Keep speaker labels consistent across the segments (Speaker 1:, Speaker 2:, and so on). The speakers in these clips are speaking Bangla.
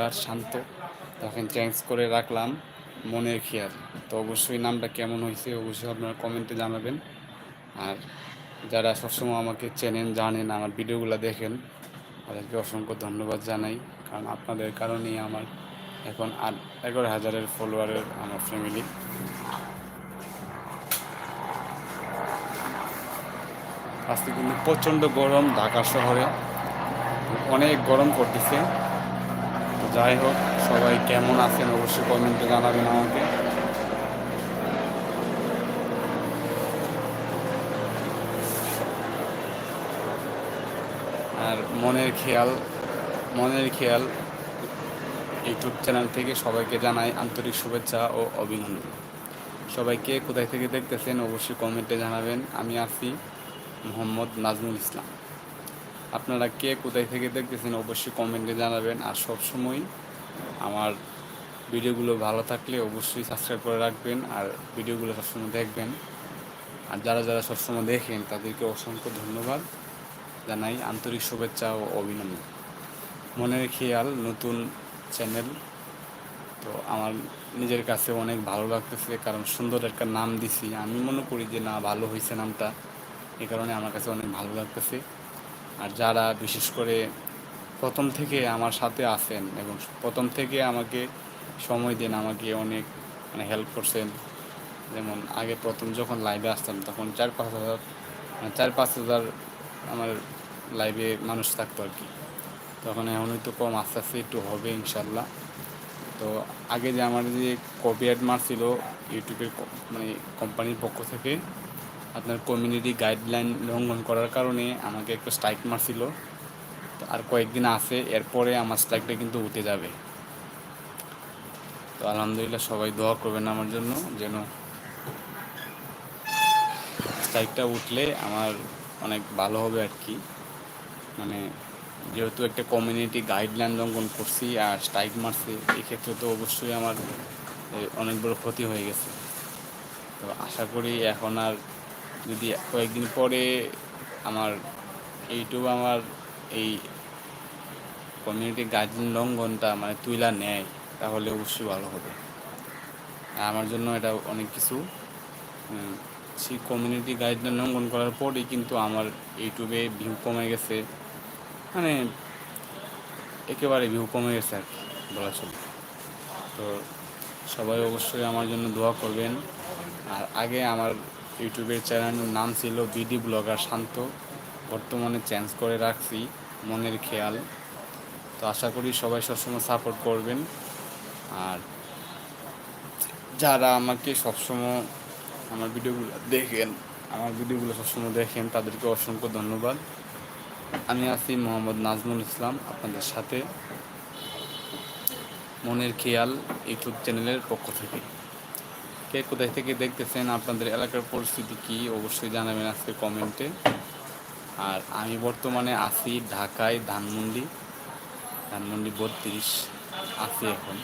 Speaker 1: ব্লগার শান্ত। তখন চেঞ্জ করে রাখলাম মনের খেয়াল। তো অবশ্যই নামটা কেমন হয়েছে অবশ্যই আপনারা কমেন্টে জানাবেন। আর যারা সবসময় আমাকে চেনেন, জানেন, আমার ভিডিওগুলো দেখেন, তাদেরকে অসংখ্য ধন্যবাদ জানাই। কারণ আপনাদের কারণেই আমার এখন আট, এগারো হাজারের ফলোয়ারের আমার ফ্যামিলি আজকে কিন্তু প্রচণ্ড গরম ঢাকা শহরে। অনেক গরম করতেছে যাই হোক, সবাই কেমন আছেন অবশ্যই কমেন্টে জানাবেন আমাকে। আর মনের খেয়াল মনের খেয়াল ইউটিউব চ্যানেল থেকে সবাইকে জানাই আন্তরিক শুভেচ্ছা ও অভিনন্দন। সবাইকে কোথায় থেকে দেখতেছেন অবশ্যই কমেন্টে জানাবেন। আমি আছি মোহাম্মদ নাজমুল ইসলাম। আপনারা কে কোথায় থেকে দেখতেছেন অবশ্যই কমেন্টে জানাবেন। আর সবসময় আমার ভিডিওগুলো ভালো থাকলে অবশ্যই সাবস্ক্রাইব করে রাখবেন আর ভিডিওগুলো সবসময় দেখবেন। আর যারা যারা সবসময় দেখেন, তাদেরকে অসংখ্য ধন্যবাদ জানাই। আন্তরিক শুভেচ্ছা ও অভিনন্দন। মনের খেয়াল নতুন চ্যানেল তো আমার নিজের কাছে অনেক ভালো লাগতেছে, কারণ সুন্দর একটা নাম দিছি। আমি মনে করি যে, না, ভালো হয়েছে নামটা। এ কারণে আমার কাছে অনেক ভালো লাগতেছে। আর যারা বিশেষ করে প্রথম থেকে আমার সাথে আছেন এবং প্রথম থেকে আমাকে সময় দেন, আমাকে অনেক মানে হেল্প করছেন। যেমন আগে প্রথম যখন লাইভে আসতাম, তখন চার পাঁচ হাজার মানে চার পাঁচ হাজার আমার লাইভে মানুষ থাকতো আর কি। তখন এখন একটু কম, আস্তে আস্তে একটু হবে ইনশাল্লাহ। তো আগে যে আমার যে কপিরাইট মারছিল ইউটিউবের মানে কোম্পানির পক্ষ থেকে আপনার কমিউনিটি গাইডলাইন লঙ্ঘন করার কারণে আমাকে একটু স্ট্রাইক মারছিল। তো আর কয়েকদিন আছে, এরপরে আমার স্ট্রাইকটা কিন্তু উঠে যাবে। তো আলহামদুলিল্লাহ সবাই দোয়া করবেন আমার জন্য যেন স্ট্রাইকটা উঠলে আমার অনেক ভালো হবে আর কি। মানে যেহেতু একটা কমিউনিটি গাইডলাইন লঙ্ঘন করছি আর স্ট্রাইক মারছি, এক্ষেত্রে তো অবশ্যই আমার অনেক বড় ক্ষতি হয়ে গেছে। তো আশা করি এখন আর যদি কয়েকদিন পরে আমার ইউটিউব আমার এই কমিউনিটি গাইডলাইন লঙ্ঘনটা মানে তুইলা নেয়, তাহলে অবশ্যই ভালো হবে। আমার জন্য এটা অনেক কিছু। সেই কমিউনিটি গাইডলাইন লঙ্ঘন করার পরেই কিন্তু আমার ইউটিউবে ভিউ কমে গেছে। মানে একেবারে ভিউ কমে গেছে আর কি, বলা চলে। তো সবাই অবশ্যই আমার জন্য দোয়া করবেন। আর আগে আমার ইউটিউবের চ্যানেলের নাম ছিল বিডি ব্লগার শান্ত। বর্তমানে চেঞ্জ করে রাখছি, মনের খেয়াল। তো আশা করি সবাই সবসময় সাপোর্ট করবেন। আর যারা আমাকে সবসময় আমার ভিডিওগুলো দেখেন, আমার ভিডিওগুলো সবসময় দেখেন, তাদেরকে অসংখ্য ধন্যবাদ। আমি আছি মোহাম্মদ নাজমুল ইসলাম, আপনাদের সাথে। মনের খেয়াল ইউটিউব চ্যানেলের পক্ষ থেকে। কে কোথায় থেকে দেখতেছেন, আপনাদের এলাকার পরিস্থিতি কি, অবশ্যই জানাবেন আজকে কমেন্টে। আর আমি বর্তমানে আছি ঢাকায়, ধানমন্ডি ধানমন্ডি বত্রিশ, আছি এখন।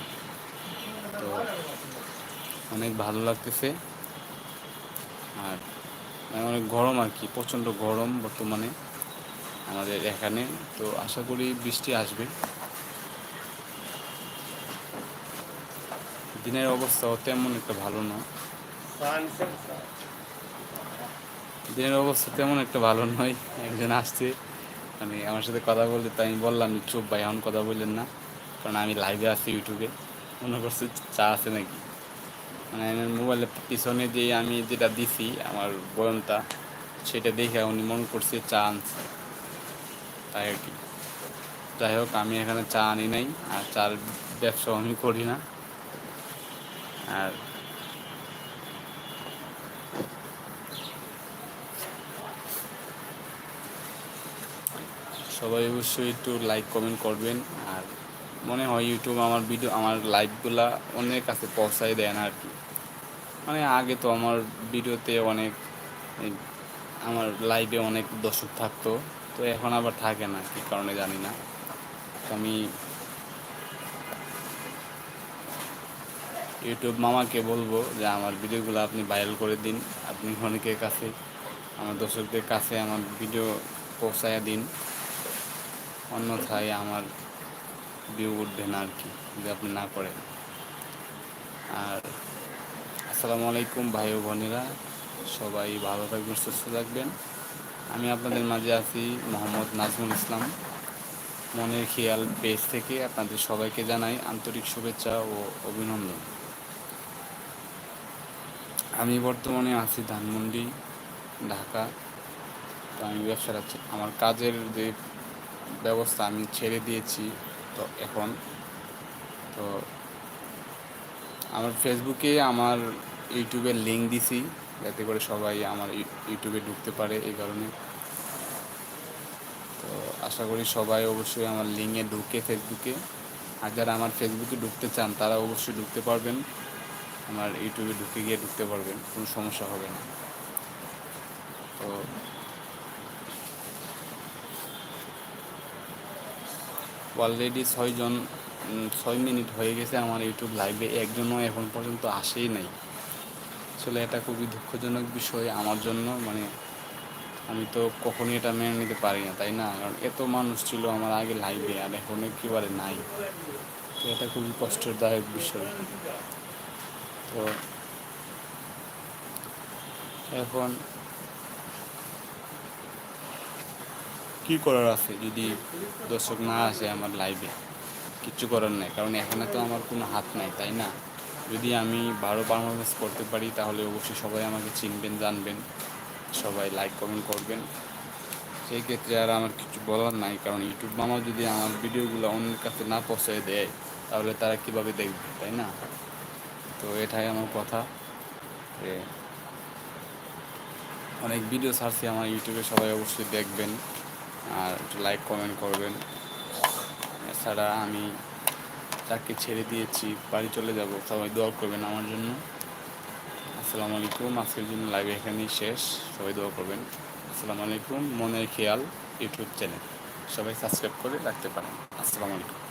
Speaker 1: তো অনেক ভালো লাগতেছে। আর মানে অনেক গরম আর কি, প্রচণ্ড গরম বর্তমানে আমাদের এখানে। তো আশা করি বৃষ্টি আসবে। দিনের অবস্থাও তেমন একটা ভালো না। দিনের অবস্থা তেমন একটা ভালো নয়। একজন আসছে মানে আমার সাথে কথা বলতে, তাই আমি বললাম, চুপ ভাই এমন কথা বললেন না। কারণ আমি লাইভে আছি ইউটিউবে মনে করছে চা আছে নাকি? মানে আমার মোবাইলের পিছনে যে আমি যেটা দিছি, আমার বয়নটা সেটা দেখে উনি মনে করছে চা আনছে। তাই আর কি। যাই হোক, আমি এখানে চা আনি নাই, আর চার ব্যবসা আমি করি না। আর সবাই অবশ্যই একটু লাইক কমেন্ট করবেন। আর মনে হয় ইউটিউব আমার ভিডিও আমার লাইভগুলা অন্যের কাছে পৌঁছায় দেয় না আর কি মানে আগে তো আমার ভিডিওতে অনেক আমার লাইভে অনেক দর্শক থাকতো। তো এখন আবার থাকে না, কী কারণে জানি না। আমি ইউটিউব মামাকে বলব যে আমার ভিডিওগুলো আপনি ভাইরাল করে দিন। আপনি অনেকের কাছে, আমার দর্শকদের কাছে আমার ভিডিও পৌঁছায়া দিন। অন্যথায় আমার ভিউ উঠবে না আর কি, যদি আপনি না করেন। আর আসসালামু আলাইকুম ভাই ও বোনেরা, সবাই ভালো থাকবেন, সুস্থ থাকবেন। আমি আপনাদের মাঝে আছি মোহাম্মদ নাজমুল ইসলাম। মনের খেয়াল পেজ থেকে আপনাদের সবাইকে জানাই আন্তরিক শুভেচ্ছা ও অভিনন্দন। আমি বর্তমানে আছি ধানমন্ডি, ঢাকা। তো আমি ব্যবসাটা আমার কাজের যে ব্যবস্থা আমি ছেড়ে দিয়েছি তো এখন। তো আমার ফেসবুকে আমার ইউটিউবের লিঙ্ক দিছি, যাতে করে সবাই আমার ইউটিউবে ঢুকতে পারে এই কারণে। তো আশা করি সবাই অবশ্যই আমার লিঙ্কে ঢুকে ফেসবুকে। আর যারা আমার ফেসবুকে ঢুকতে চান, তারা অবশ্যই ঢুকতে পারবেন। আমার ইউটিউবে ঢুকে গিয়ে ঢুকতে পারবেন, কোনো সমস্যা হবে না। তো অলরেডি ছয়জন ছয় মিনিট হয়ে গেছে আমার ইউটিউব লাইভে একজনও এখন পর্যন্ত আসেই নাই। আসলে এটা খুবই দুঃখজনক বিষয় আমার জন্য মানে আমি তো কখনই এটা মেনে নিতে পারি না, তাই না? কারণ এত মানুষ ছিল আমার আগে লাইভে আর এখন একেবারে নাই। তো এটা খুবই কষ্টদায়ক বিষয়। তো এখন কি করার আছে যদি দর্শক না আসে আমার লাইভে কিচ্ছু করার নেই, কারণ এখানে তো আমার কোনো হাত নাই, তাই না? যদি আমি ভালো পারফরমেন্স করতে পারি, তাহলে অবশ্যই সবাই আমাকে চিনবেন, জানবেন, সবাই লাইক কমেন্ট করবেন। সেই ক্ষেত্রে আর আমার কিছু বলার নাই, কারণ ইউটিউব মামা যদি আমার ভিডিওগুলো অন্যের কাছে না পৌঁছে দেয়, তাহলে তারা কীভাবে দেখবে, তাই না? তো এটাই আমার কথা অনেক ভিডিও ছাড়ছি আমার ইউটিউবে সবাই অবশ্যই দেখবেন আর একটু লাইক কমেন্ট করবেন। এছাড়া আমি তাকে ছেড়ে দিয়েছি, বাড়ি চলে যাব, সবাই দোয়া করবেন আমার জন্য। আসসালামু আলাইকুম, আজকের জন্য লাইভ এখানেই শেষ, সবাই দোয়া করবেন। আসসালামু আলাইকুম, মনের খেয়াল, ইউটিউব চ্যানেল সবাই সাবস্ক্রাইব করে রাখতে পারেন। আসসালামু আলাইকুম।